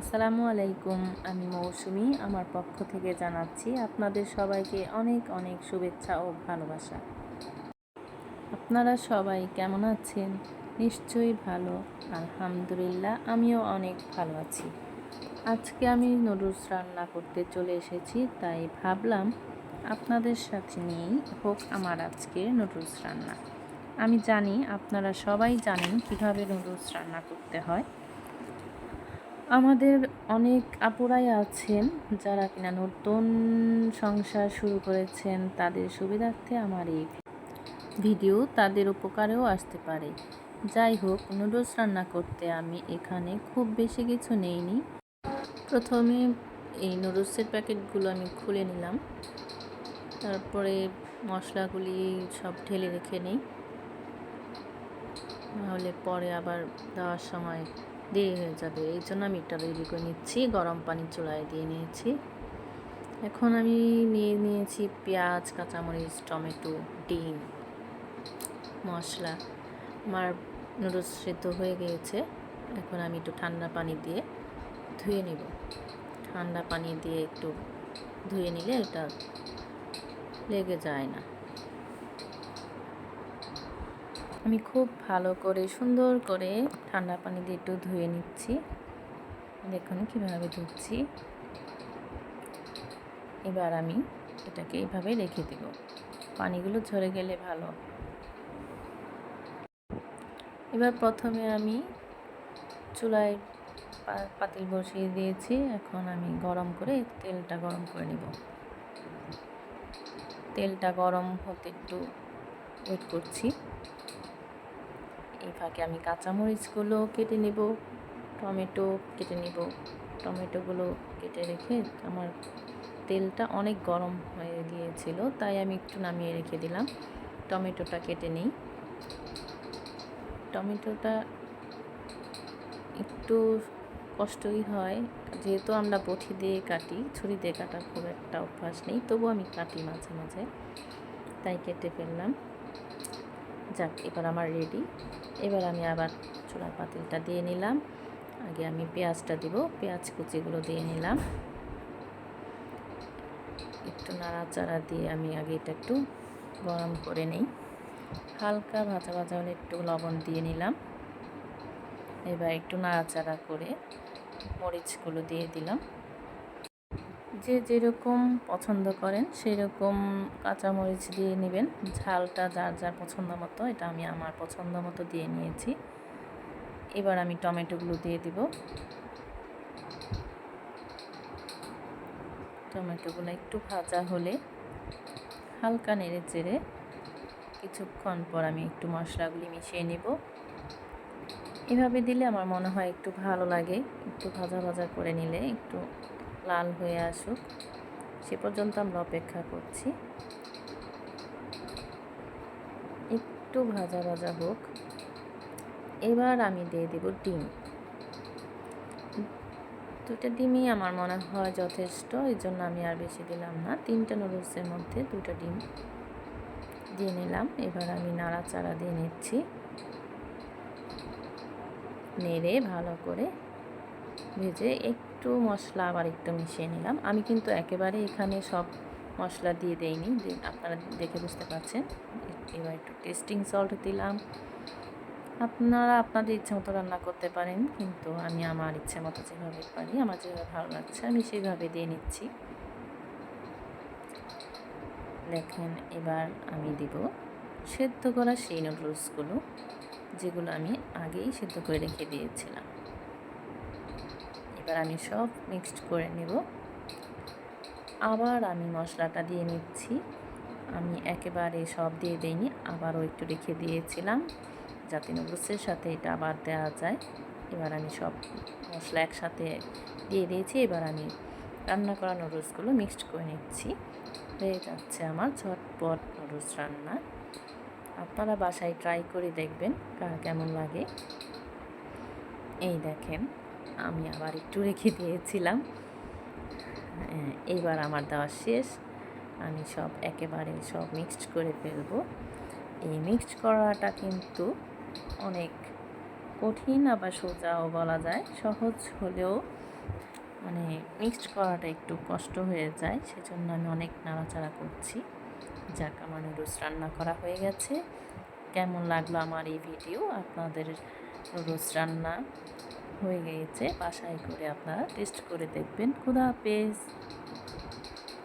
আসসালামু আলাইকুম, আমি মৌসুমি। আমার পক্ষ থেকে জানাচ্ছি আপনাদের সবাইকে অনেক অনেক শুভেচ্ছা ও ভালোবাসা। আপনারা সবাই কেমন আছেন? নিশ্চয়ই ভালো, আলহামদুলিল্লাহ, আমিও অনেক ভালো আছি। আজকে আমি নুডলস রান্না করতে চলে এসেছি, তাই ভাবলাম আপনাদের সাথে নিয়েই হোক আমার আজকে নুডলস রান্না। আমি জানি আপনারা সবাই জানেন কীভাবে নুডলস রান্না করতে হয়। আমাদের অনেক আপুরাই আছেন যারা কিনা নতুন সংসার শুরু করেছেন, তাদের সুবিধার্থে আমার এই ভিডিও তাদের উপকারেও আসতে পারে। যাই হোক, নুডলস রান্না করতে আমি এখানে খুব বেশি কিছু নেইনি। প্রথমে এই নুডলসের প্যাকেটগুলো আমি খুলে নিলাম। তারপরে মশলাগুলি সব ঢেলে রেখে নিই। নাহলে পরে আবার দেওয়ার সময় দেরি হয়ে যাবে। এই জন্য আমি এটা রেডি করে নিচ্ছি, গরম পানি চুলায় দিয়ে নিয়েছি। এখন আমি নিয়ে নিয়েছি পেঁয়াজ, কাঁচামরিচ, টমেটো, ডিম, মশলা। আমার নুডলস সেদ্ধ হয়ে গিয়েছে। এখন আমি একটু ঠান্ডা পানি দিয়ে ধুয়ে নিব। ঠান্ডা পানি দিয়ে একটু ধুয়ে নিলে এটা লেগে যায় না। আমি খুব ভালো করে, সুন্দর করে ঠান্ডা পানি দিয়ে একটু ধুয়ে নিচ্ছি। দেখুন কীভাবে ধুচ্ছি। এবার আমি এটাকে এইভাবে রেখে দেব। পানিগুলো ঝরে গেলে ভালো। এবার প্রথমে আমি চুলায় পাতিল বসিয়ে দিয়েছি। এখন আমি গরম করে তেলটা গরম করে নিব। তেলটা গরম হতে একটু ওয়েট করছি। এই ফাঁকে আমি কাঁচামরিচগুলো কেটে নেব, টমেটো কেটে নেব। টমেটোগুলো কেটে রেখে আমার তেলটা অনেক গরম হয়ে গিয়েছিল, তাই আমি একটু নামিয়ে রেখে দিলাম। টমেটোটা কেটে নিই। টমেটোটা একটু কষ্টই হয়, যেহেতু আমরা বটি দিয়ে কাটি, ছুরি দিয়ে কাটার খুব একটা অভ্যাস নেই তবু আমি কাটি মাঝে মাঝে, তাই কেটে ফেললাম। যাক, এবার আমার রেডি এবার আমি আবার চুলার পাতিলটা দিয়ে নিলাম। আগে আমি পেঁয়াজটা দিব, পেঁয়াজ কুচিগুলো দিয়ে নিলাম। একটু নাড়াচাড়া দিয়ে আমি আগে এটা একটু গরম করে নিই। হালকা ভাজা ভাজা হলে একটু লবণ দিয়ে নিলাম। এবার একটু নাড়াচাড়া করে মরিচগুলো দিয়ে দিলাম। যে যেরকম পছন্দ করেন, সেরকম কাঁচামরিচ দিয়ে নেবেন। ঝালটা যার যার পছন্দ মতো, এটা আমি আমার পছন্দ মতো দিয়ে নিয়েছি। এবার আমি টমেটোগুলো দিয়ে দিব। টমেটোগুলো একটু ভাজা হলে হালকা নেড়ে চেড়ে কিছুক্ষণ পর আমি একটু মশলাগুলি মিশিয়ে নেব। এভাবে দিলে আমার মনে হয় একটু ভালো লাগে, একটু ভাজা ভাজা করে নিলে একটু লাল হয়ে আসুক। সে পর্যন্ত আমরা অপেক্ষা করছি। একটু ভাজা ভাজা হোক। এবার আমি দিয়ে দেব ডিম। দুটো ডিমই আমার মনে হয় যথেষ্ট এই জন্য আমি আর বেশি দিলাম না। তিনটা নুডলসের মধ্যে দুটো ডিম দিয়ে নিলাম। এবার আমি নাড়াচাড়া দিয়ে নিচ্ছি। নেড়ে ভালো করে ভেজে একটু মশলা আবার একটু মিশিয়ে নিলাম। আমি কিন্তু একেবারে এখানে সব মশলা দিয়ে দেইনি আপনারা দেখে বুঝতে পারছেন। এবার একটু টেস্টিং সল্ট দিলাম। আপনারা আপনাদের ইচ্ছে মতো রান্না করতে পারেন, কিন্তু আমি আমার ইচ্ছে মতো যেভাবে পারি, আমার যেভাবে ভালো লাগছে, আমি সেইভাবে দিয়ে নিচ্ছি। দেখেন, এবার আমি দিব সেদ্ধ করা সেই নুডলসগুলো যেগুলো আমি আগেই সেদ্ধ করে রেখে দিয়েছিলাম। এবার আমি সব মিক্সড করে নেব। আবার আমি মশলাটা দিয়ে নিচ্ছি। আমি একেবারে সব দিয়ে দিইনি, আবারও একটু রেখে দিয়েছিলাম যাতে নুডলসের সাথে এটা আবার দেওয়া যায়। এবার আমি সব মশলা একসাথে দিয়ে দিয়েছি, এবার আমি রান্না করা নুডলসগুলো মিক্সড করে নিচ্ছি। হয়ে যাচ্ছে আমার ঝটপট নুডলস রান্না। আপনারা বাসায় ট্রাই করে দেখবেন কার কেমন লাগে। এই দেখেন। আমি আবার একটু রেখে দিয়েছিলাম। এবার আমার দেওয়া শেষ। আমি সব একেবারে সব মিক্সড করে ফেলব। এই মিক্সড করাটা কিন্তু অনেক কঠিন, আবার সোজাও বলা যায়। সহজ হলেও মানে মিক্সড করাটা একটু কষ্ট হয়ে যায়। সেজন্য আমি অনেক নাড়াচাড়া করছি। যাক, আমার নুডলস রান্না করা হয়ে গেছে। কেমন লাগল আমার এই ভিডিও আপনাদের নুডলস রান্না? হয়ে গিয়েছে। বাসায় করে আপনারা টেস্ট করে দেখবেন। খুদা পেস